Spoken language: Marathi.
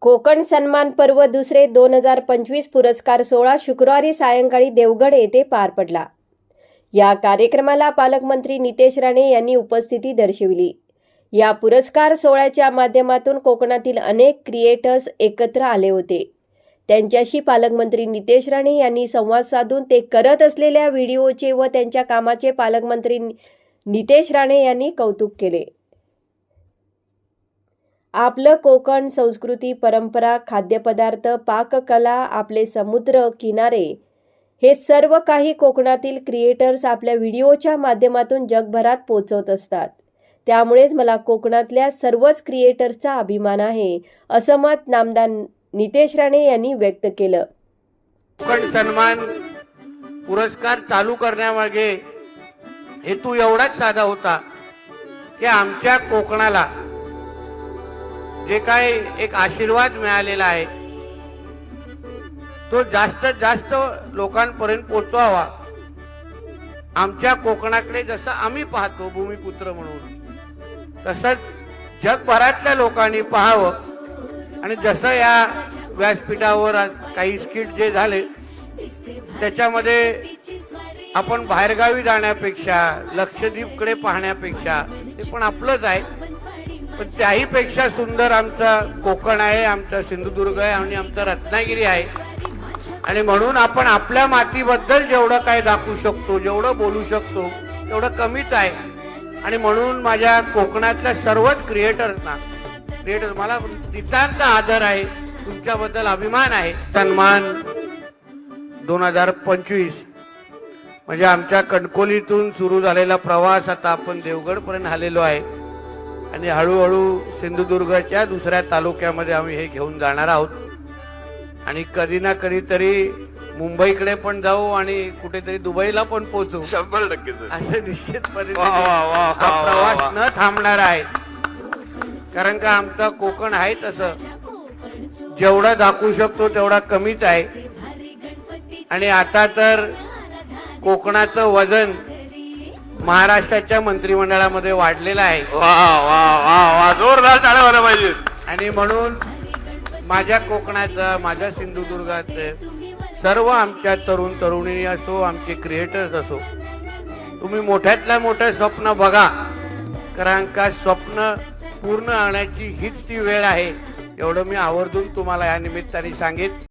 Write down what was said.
कोकण सन्मान पर्व दुसरे दोन हजार पंचवीस पुरस्कार सोहळा शुक्रवारी सायंकाळी देवगड येथे पार पडला. या कार्यक्रमाला पालकमंत्री नितेश राणे यांनी उपस्थिती दर्शविली. या पुरस्कार सोहळ्याच्या माध्यमातून कोकणातील अनेक क्रिएटर्स एकत्र आले होते. त्यांच्याशी पालकमंत्री नितेश राणे यांनी संवाद साधून ते करत असलेल्या व्हिडिओचे व त्यांच्या कामाचे पालकमंत्री नि- नितेश राणे यांनी कौतुक केले. आपलं कोकण संस्कृती परंपरा खाद्यपदार्थ पाककला आपले समुद्र किनारे हे सर्व काही कोकणातील क्रिएटर्स आपल्या व्हिडिओच्या माध्यमातून जगभरात पोचवत असतात. त्यामुळेच मला कोकणातल्या सर्वच क्रिएटर्सचा अभिमान आहे असं मत नामदार नितेश राणे यांनी व्यक्त केलं. कोकण सन्मान पुरस्कार चालू करण्यामागे हेतू एवढाच साधा होता की आमच्या कोकणाला जे काय एक आशीर्वाद मिळालेला आहे तो जास्तीत जास्त लोकांपर्यंत पोचवावा आमच्या कोकणाकडे जसं आम्ही पाहतो भूमिपुत्र म्हणून तसंच जगभरातल्या लोकांनी पाहावं. आणि जसं या व्यासपीठावर आज काही स्किट जे झाले त्याच्यामध्ये आपण बाहेरगावी जाण्यापेक्षा लक्षद्वीपकडे पाहण्यापेक्षा ते पण आपलंच आहे. पण त्याहीपेक्षा सुंदर आमचा कोकण आहे आमचा सिंधुदुर्ग आहे आणि आमचा रत्नागिरी आहे. आणि म्हणून आपण आपल्या मातीबद्दल जेवढं काय दाखवू शकतो जेवढं बोलू शकतो तेवढं कमीच आहे. आणि म्हणून माझ्या कोकणातल्या सर्वच क्रिएटरना क्रिएटर मला नितांत आदर आहे तुमच्याबद्दल अभिमान आहे. सन्मान दोन हजार पंचवीस म्हणजे आमच्या कणकोलीतून सुरू झालेला प्रवास आता आपण देवगडपर्यंत आलेलो आहे. आणि हळूहळू सिंधुदुर्गच्या दुसऱ्या तालुक्यामध्ये आम्ही हे घेऊन जाणार आहोत. आणि कधी ना कधीतरी मुंबईकडे पण जाऊ आणि कुठेतरी दुबईला पण पोहोचू. शंभर टक्के असे निश्चितपणे प्रवास. न थांबणार आहे. कारण का आमचा कोकण आहे तसं. जेवढं दाखवू शकतो तेवढा कमीच आहे. आणि आता तर कोकणाचं वजन महाराष्ट्राच्या मंत्रिमंडळामध्ये वाढलेलं आहे. वा वा वा वा. जोरदार टाळ्या व्हायला पाहिजे आणि म्हणून माझ्या कोकणाचं माझ्या सिंधुदुर्गाचं सर्व आमच्या तरुण तरुणी असो आमचे क्रिएटर्स असो तुम्ही मोठ्यातल्या मोठं स्वप्न बघा. कारण का स्वप्न पूर्ण आणण्याची हीच ती वेळ आहे. एवढं मी आवर्जून तुम्हाला या निमित्ताने सांगेन.